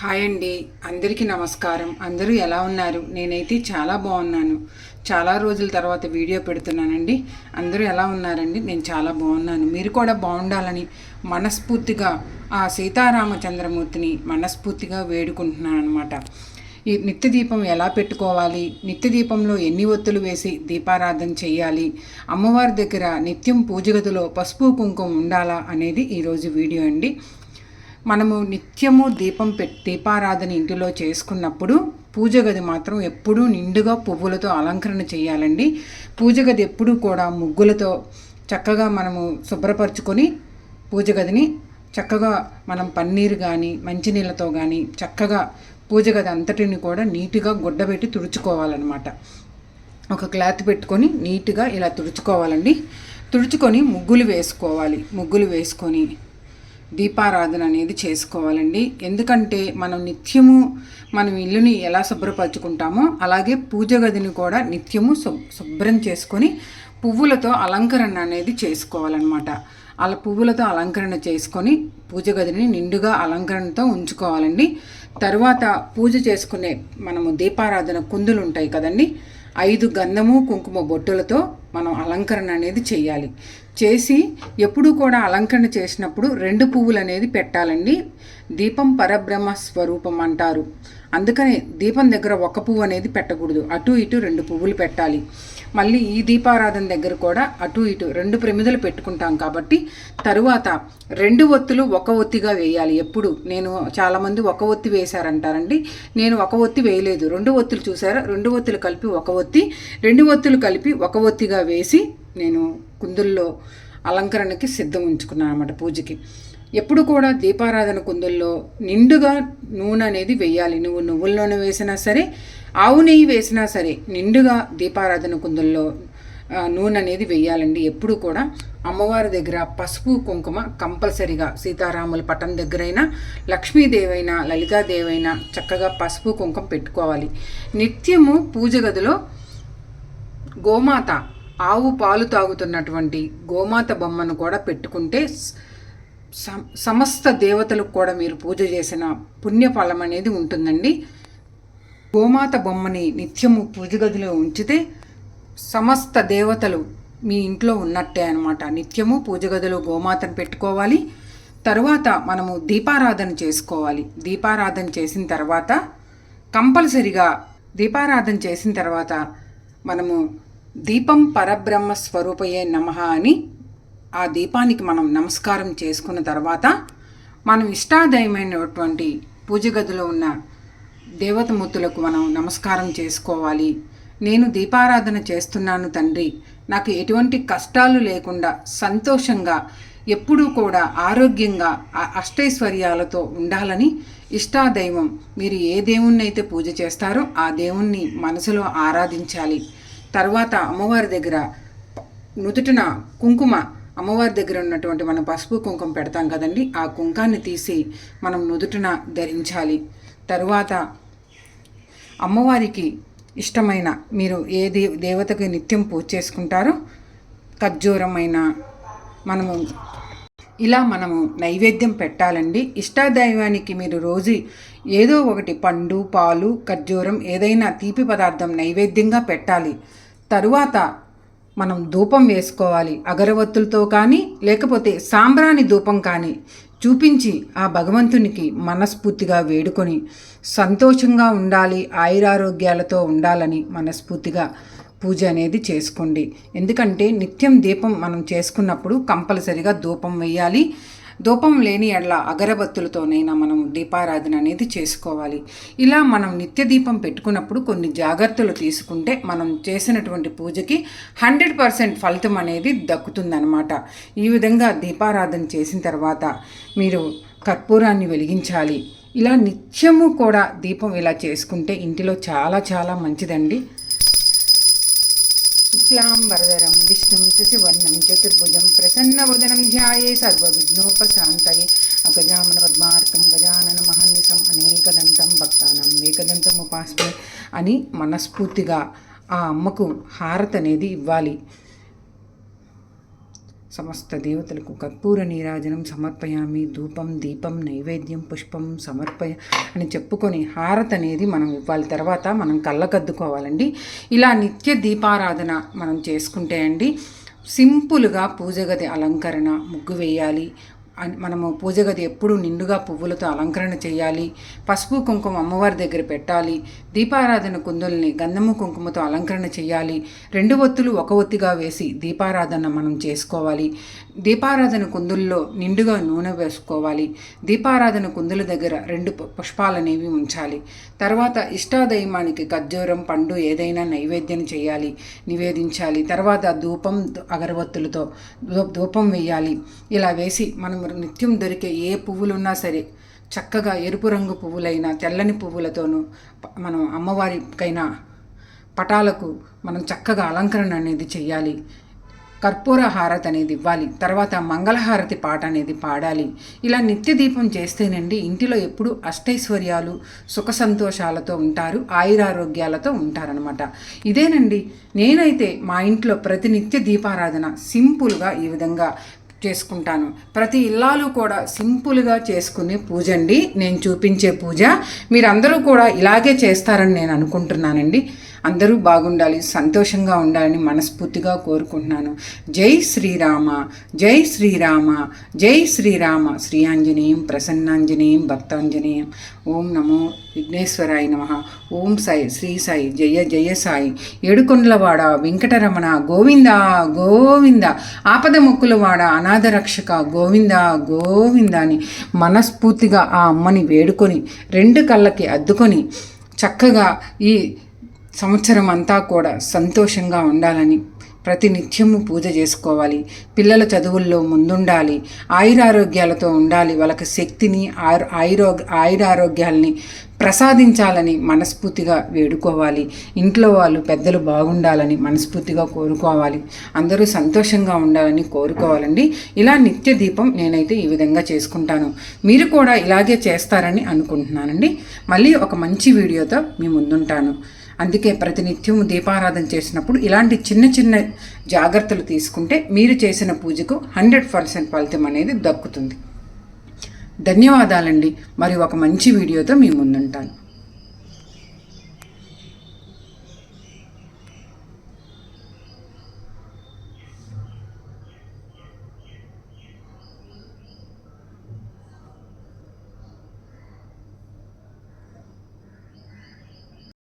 Hi అండి. అందరికీ నమస్కారం. అందరూ ఎలా ఉన్నారు? నేనైతే చాలా బాగున్నాను. చాలా రోజుల తర్వాత వీడియో పెడుతున్నానండి. అందరూ ఎలా ఉన్నారండి? నేను చాలా బాగున్నాను. మీరు కూడా బాగుండాలని మనస్ఫూర్తిగా ఆ సీతారామచంద్రమూర్తిని మనస్ఫూర్తిగా వేడుకుంటున్నాను అనమాట ఈ నిత్య దీపం ఎలా పెట్టుకోవాలి? నిత్య దీపంలో ఎన్ని ఒత్తులు వేసి దీపారాధన చేయాలి? అమ్మవారి దగ్గర నిత్యం పూజగదిలో పసుపు కుంకుమ ఉండాలా అనేది ఈరోజు వీడియో అండి. మనము నిత్యము దీపం పెట్టి దీపారాధన ఇంటిలో చేసుకున్నప్పుడు పూజ గది మాత్రం ఎప్పుడూ నిండుగా పువ్వులతో అలంకరణ చేయాలండి. పూజ గది ఎప్పుడూ కూడా ముగ్గులతో చక్కగా మనము శుభ్రపరచుకొని పూజ గదిని చక్కగా మనం పన్నీరు కానీ మంచినీళ్ళతో కానీ చక్కగా పూజ గది అంతటిని కూడా నీట్గా గుడ్డబెట్టి తుడుచుకోవాలన్నమాట. ఒక క్లాత్ పెట్టుకొని నీట్గా ఇలా తుడుచుకోవాలండి. తుడుచుకొని ముగ్గులు వేసుకోవాలి. ముగ్గులు వేసుకొని దీపారాధన అనేది చేసుకోవాలండి. ఎందుకంటే మనం నిత్యము మనం ఇల్లుని ఎలా శుభ్రపరచుకుంటామో అలాగే పూజ గదిని కూడా నిత్యము శుభ్రం చేసుకొని పువ్వులతో అలంకరణ అనేది చేసుకోవాలన్నమాట. అలా పువ్వులతో అలంకరణ చేసుకొని పూజ గదిని నిండుగా అలంకరణతో ఉంచుకోవాలండి. తర్వాత పూజ చేసుకునే మనము దీపారాధన కుందులు ఉంటాయి కదండి. ఐదు గంధము కుంకుమ బొట్టులతో మనం అలంకరణ అనేది చేయాలి. చేసి ఎప్పుడు కూడా అలంకరణ చేసినప్పుడు రెండు పువ్వులు అనేది పెట్టాలండి. దీపం పరబ్రహ్మ స్వరూపం అంటారు. అందుకనే దీపం దగ్గర ఒక పువ్వు అనేది పెట్టకూడదు. అటు ఇటు రెండు పువ్వులు పెట్టాలి. మళ్ళీ ఈ దీపారాధన దగ్గర కూడా అటు ఇటు రెండు ప్రమిదలు పెట్టుకుంటాం కాబట్టి తరువాత రెండు ఒత్తులు ఒక ఒత్తిగా వేయాలి. ఎప్పుడు? నేను చాలామంది ఒక ఒత్తి వేశారంటారండి. నేను ఒక ఒత్తి వేయలేదు. రెండు ఒత్తులు చూసారా? రెండు ఒత్తులు కలిపి ఒక ఒత్తి రెండు ఒత్తులు కలిపి ఒక ఒత్తిగా వేసి నేను కుందుల్లో అలంకరణకి సిద్ధం ఉంచుకున్నాను అనమాట పూజకి. ఎప్పుడు కూడా దీపారాధన కుందుల్లో నిండుగా నూనె అనేది వేయాలి. నువ్వు నువ్వుల నూనె వేసినా సరే ఆవు నెయ్యి వేసినా సరే నిండుగా దీపారాధన కుందుల్లో నూనె అనేది వేయాలండి. ఎప్పుడు కూడా అమ్మవారి దగ్గర పసుపు కుంకుమ కంపల్సరిగా సీతారాముల పట్టం దగ్గరైనా లక్ష్మీదేవైనా లలితాదేవైనా చక్కగా పసుపు కుంకుమ పెట్టుకోవాలి. నిత్యము పూజ గదిలో గోమాత ఆవు పాలు తాగుతున్నటువంటి గోమాత బొమ్మను కూడా పెట్టుకుంటే సమస్త దేవతలకు కూడా మీరు పూజ చేసిన పుణ్యఫలం అనేది ఉంటుందండి. గోమాత బొమ్మని నిత్యము పూజ గదిలో ఉంచితే సమస్త దేవతలు మీ ఇంట్లో ఉన్నట్టే అనమాట నిత్యము పూజ గదిలో గోమాతను పెట్టుకోవాలి. తరువాత మనము దీపారాధన చేసుకోవాలి. దీపారాధన చేసిన తర్వాత కంపల్సరిగా దీపారాధన చేసిన తర్వాత మనము దీపం పరబ్రహ్మ స్వరూపయే నమ అని ఆ దీపానికి మనం నమస్కారం చేసుకున్న తర్వాత మనం ఇష్టాదయమైనటువంటి పూజ గదిలో ఉన్న దేవతమూర్తులకు మనం నమస్కారం చేసుకోవాలి. నేను దీపారాధన చేస్తున్నాను తండ్రి. నాకు ఎటువంటి కష్టాలు లేకుండా సంతోషంగా ఎప్పుడూ కూడా ఆరోగ్యంగా అష్టైశ్వర్యాలతో ఉండాలని ఇష్టాదైవం. మీరు ఏ దేవుణ్ణి అయితే పూజ చేస్తారో ఆ దేవుణ్ణి మనసులో ఆరాధించాలి. తర్వాత అమ్మవారి దగ్గర నుదుటిన కుంకుమ అమ్మవారి దగ్గర ఉన్నటువంటి మనం పసుపు కుంకుమ పెడతాం కదండి. ఆ కుంకాన్ని తీసి మనం నుదుటిన ధరించాలి. తరువాత అమ్మవారికి ఇష్టమైన మీరు ఏ దే దేవతకి నిత్యం పూజ చేసుకుంటారో ఖర్జూరమైన మనము ఇలా మనము నైవేద్యం పెట్టాలండి. ఇష్టాదైవానికి మీరు రోజు ఏదో ఒకటి పండు పాలు ఖర్జూరం ఏదైనా తీపి పదార్థం నైవేద్యంగా పెట్టాలి. తరువాత మనం ధూపం వేసుకోవాలి. అగరవత్తులతో కానీ లేకపోతే సాంబ్రాణి ధూపం కానీ చూపించి ఆ భగవంతునికి మనస్ఫూర్తిగా వేడుకొని సంతోషంగా ఉండాలి ఆయురారోగ్యాలతో ఉండాలని మనస్ఫూర్తిగా పూజ అనేది చేసుకోండి. ఎందుకంటే నిత్యం దీపం మనం చేసుకున్నప్పుడు కంపల్సరిగా ధూపం వేయాలి ధూపం లేని ఎడ్ల అగరబత్తులతోనైనా మనం దీపారాధన అనేది చేసుకోవాలి. ఇలా మనం నిత్య దీపం పెట్టుకున్నప్పుడు కొన్ని జాగ్రత్తలు తీసుకుంటే మనం చేసినటువంటి పూజకి హండ్రెడ్ పర్సెంట్ ఫలితం అనేది దక్కుతుందనమాట ఈ విధంగా దీపారాధన చేసిన తర్వాత మీరు కర్పూరాన్ని వెలిగించాలి. ఇలా నిత్యము కూడా దీపం ఇలా చేసుకుంటే ఇంటిలో చాలా చాలా మంచిదండి. శుక్లాంబరదరం విష్ణుం శశివర్ణం చతుర్భుజం ప్రసన్నవదనం ధ్యాయే సర్వవిఘ్నోపశాంతయే అగజామన పద్మార్కం గజానన మహన్నిసం అనేకదంతం భక్తానం ఏకదంతం ఉపాస్మే అని మనస్ఫూర్తిగా ఆ అమ్మకు హారతి అనేది ఇవ్వాలి. సమస్త దేవతలకు కర్పూర నీరాజనం సమర్పయామి. ధూపం దీపం నైవేద్యం పుష్పం సమర్పయ అని చెప్పుకొని హారత అనేది మనం ఇవ్వాలి. తర్వాత మనం కళ్ళకద్దుకోవాలండి. ఇలా నిత్య దీపారాధన మనం చేసుకుంటే అండి సింపుల్గా పూజగది అలంకరణ ముగ్గు వేయాలి మనము పూజ గది ఎప్పుడు నిండుగా పువ్వులతో అలంకరణ చేయాలి. పసుపు కుంకుమ అమ్మవారి దగ్గర పెట్టాలి. దీపారాధన కుందుల్ని గంధము కుంకుమతో అలంకరణ చేయాలి. రెండు ఒత్తులు ఒక ఒత్తిగా వేసి దీపారాధన మనం చేసుకోవాలి. దీపారాధన కుందుల్లో నిండుగా నూనె వేసుకోవాలి. దీపారాధన కుందుల దగ్గర రెండు పు- పుష్పాలనేవి ఉంచాలి. తర్వాత ఇష్టాదైమానికి ఖర్జూరం పండు ఏదైనా నైవేద్యం చేయాలి. నివేదించాలి. తర్వాత ధూపం అగరవత్తులతో ధూపం వేయాలి. ఇలా వేసి మనం నిత్యం దొరికే ఏ పువ్వులున్నా సరే చక్కగా ఎరుపు రంగు పువ్వులైనా తెల్లని పువ్వులతోనూ మనం అమ్మవారికైనా పటాలకు మనం చక్కగా అలంకరణ అనేది చేయాలి కర్పూర హారతి అనేది ఇవ్వాలి. తర్వాత మంగళహారతి పాట అనేది పాడాలి. ఇలా నిత్య దీపం చేస్తేనండి ఇంటిలో ఎప్పుడు అష్టైశ్వర్యాలు సుఖ సంతోషాలతో ఉంటారు ఆయురారోగ్యాలతో ఉంటారనమాట ఇదేనండి నేనైతే మా ఇంట్లో ప్రతి నిత్య దీపారాధన సింపుల్గా ఈ విధంగా చేసుకుంటాను. ప్రతి ఇల్లాలు కూడా సింపుల్గా చేసుకునే పూజ అండి. నేను చూపించే పూజ. మీరందరూ కూడా ఇలాగే చేస్తారని నేను అనుకుంటున్నానండి. అందరూ బాగుండాలి సంతోషంగా ఉండాలని మనస్ఫూర్తిగా కోరుకుంటున్నాను. జై శ్రీరామ జై శ్రీరామ జై శ్రీరామ. శ్రీ ఆంజనేయం ప్రసన్నాంజనేయం భక్తాంజనేయం. ఓం నమో విఘ్నేశ్వరాయ నమ. ఓం సాయి శ్రీ సాయి జయ జయ సాయి. ఏడుకొండలవాడ వెంకటరమణ గోవింద గోవింద. ఆపద మొక్కులవాడ అనాథ రక్షక గోవింద గోవింద అని మనస్ఫూర్తిగా ఆ అమ్మని వేడుకొని రెండు కళ్ళకి అద్దుకొని చక్కగా ఈ సంవత్సరం అంతా కూడా సంతోషంగా ఉండాలని ప్రతి నిత్యము పూజ చేసుకోవాలి. పిల్లల చదువుల్లో ముందుండాలి. ఆయురారోగ్యాలతో ఉండాలి. వాళ్ళకి శక్తిని ఆయురో ఆయురారోగ్యాలని ప్రసాదించాలని మనస్ఫూర్తిగా వేడుకోవాలి. ఇంట్లో వాళ్ళు పెద్దలు బాగుండాలని మనస్ఫూర్తిగా కోరుకోవాలి. అందరూ సంతోషంగా ఉండాలని కోరుకోవాలండి. ఇలా నిత్య దీపం నేనైతే ఈ విధంగా చేసుకుంటాను. మీరు కూడా ఇలాగే చేస్తారని అనుకుంటున్నానండి. మళ్ళీ ఒక మంచి వీడియోతో మీ ముందుంటాను. అందుకే ప్రతినిత్యము దీపారాధన చేసినప్పుడు ఇలాంటి చిన్న చిన్న జాగ్రత్తలు తీసుకుంటే మీరు చేసిన పూజకు హండ్రెడ్ పర్సెంట్ ఫలితం అనేది దక్కుతుంది. ధన్యవాదాలండి. మరి ఒక మంచి వీడియోతో మీ ముందుంటాను.